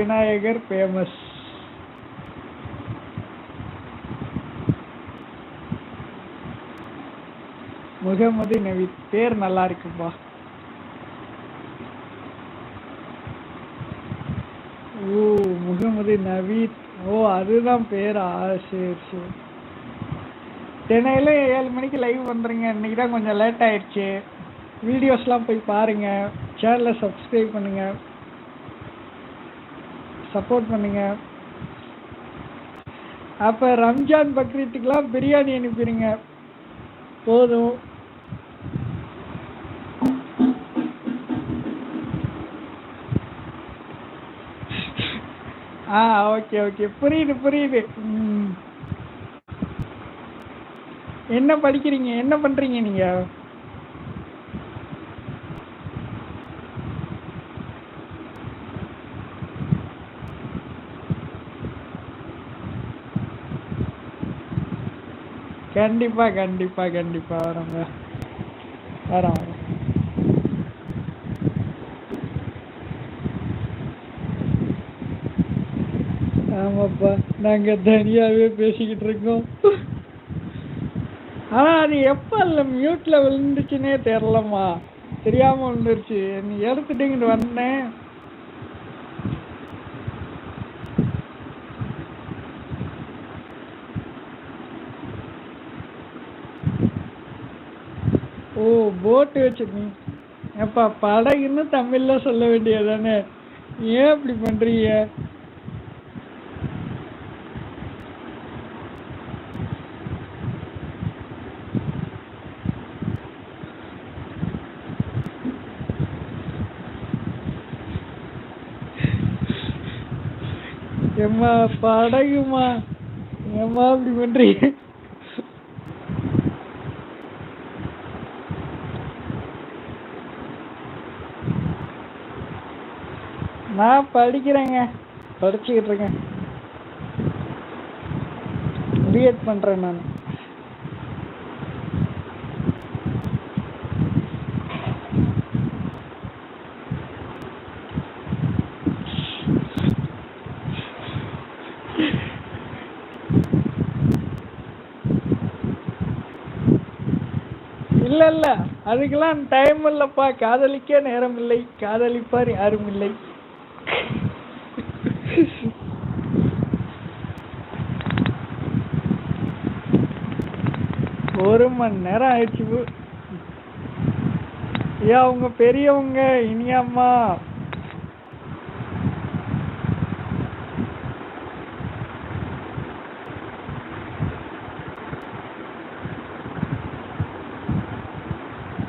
Vinayagar famous Mohammed நவி பேர் நல்லா இருக்குப்பா. ஓ முகமது நவீத் ஓ அதுதான் பேரா? சரி சரி. சென்னையில் ஏழு மணிக்கு லைவ் வந்துருங்க இன்னைக்கு தான் கொஞ்சம் லேட் ஆயிடுச்சு. வீடியோஸ்லாம் போய் பாருங்க. சேனலை சப்ஸ்கிரைப் பண்ணுங்க. சப்போர்ட் பண்ணுங்க. அப்போ ரம்ஜான் பக்ரீத்துக்கெலாம் பிரியாணி அனுப்பிடுங்க. போதும். ஆ ஓகே ஓகே. புரியுது புரியுது. ம். என்ன படிக்கிறீங்க? என்ன பண்ணுறீங்க நீங்கள் கண்டிப்பா கண்டிப்பா கண்டிப்பா. வரோங்க. வரோம் ஆமாப்பா நாங்க தனியாவே பேசிக்கிட்டு இருக்கோம். ஆனா அது எப்ப இல்ல மியூட்ல விழுந்துச்சுன்னே தெரியலம்மா. தெரியாம விழுந்துருச்சு நீ எடுத்துட்டு இங்கிட்டு வந்தேன். ஓ போட்டு வச்சிருக்கீங்க. ஏப்பா படகுன்னு தமிழ்ல சொல்ல வேண்டியதானே ஏன் அப்படி பண்றீங்க? ஏம்மா படகுமா ஏம்மா அப்படி பண்றீங்க? நான் படிக்கிறேங்க. படிச்சுக்கிட்டு இருக்கேன். பிஎட் பண்றேன் நான். இல்ல இல்ல அதுக்கெல்லாம் டைம் இல்லப்பா. காதலிக்க நேரம் இல்லை. காதலிப்பார் யாரும் இல்லை. ஒரு மணி நேரம் ஆயிடுச்சு போ. ஐயா அவங்க பெரியவங்க இனியாம்மா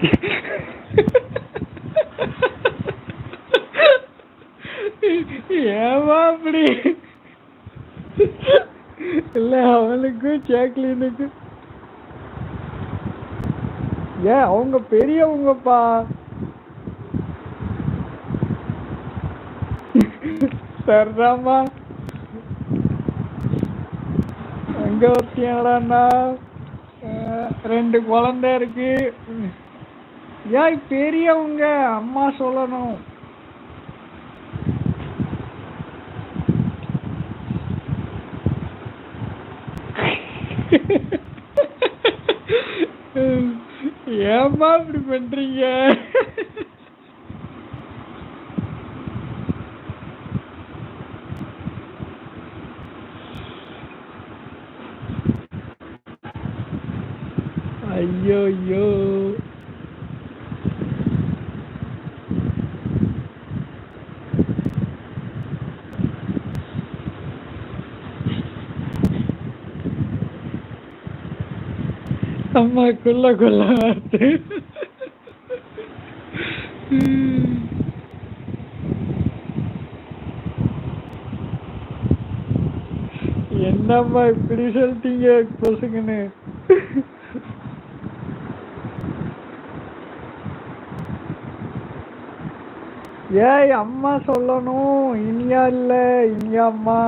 Yeah. அப்படி இல்ல அவனுக்கு ஜாக்லினுக்கு ஏன் அவங்க பெரியவங்கப்பா. சரிதாம்மா. எங்க ஒருத்தியாடாண்ணா ரெண்டு குழந்தை இருக்கு. ஏன் பெரியவங்க அம்மா சொல்லணும். ஏம்மா இப்படி பண்றீங்க? ஐயோ ஐயோ. அம்மா குள்ள குள்ள வார்த்தை என்னம்மா இப்படி சொல்லிட்டீங்க பசங்கன்னு? ஏய் அம்மா சொல்லணும். இனியா இல்ல இனியா அம்மா.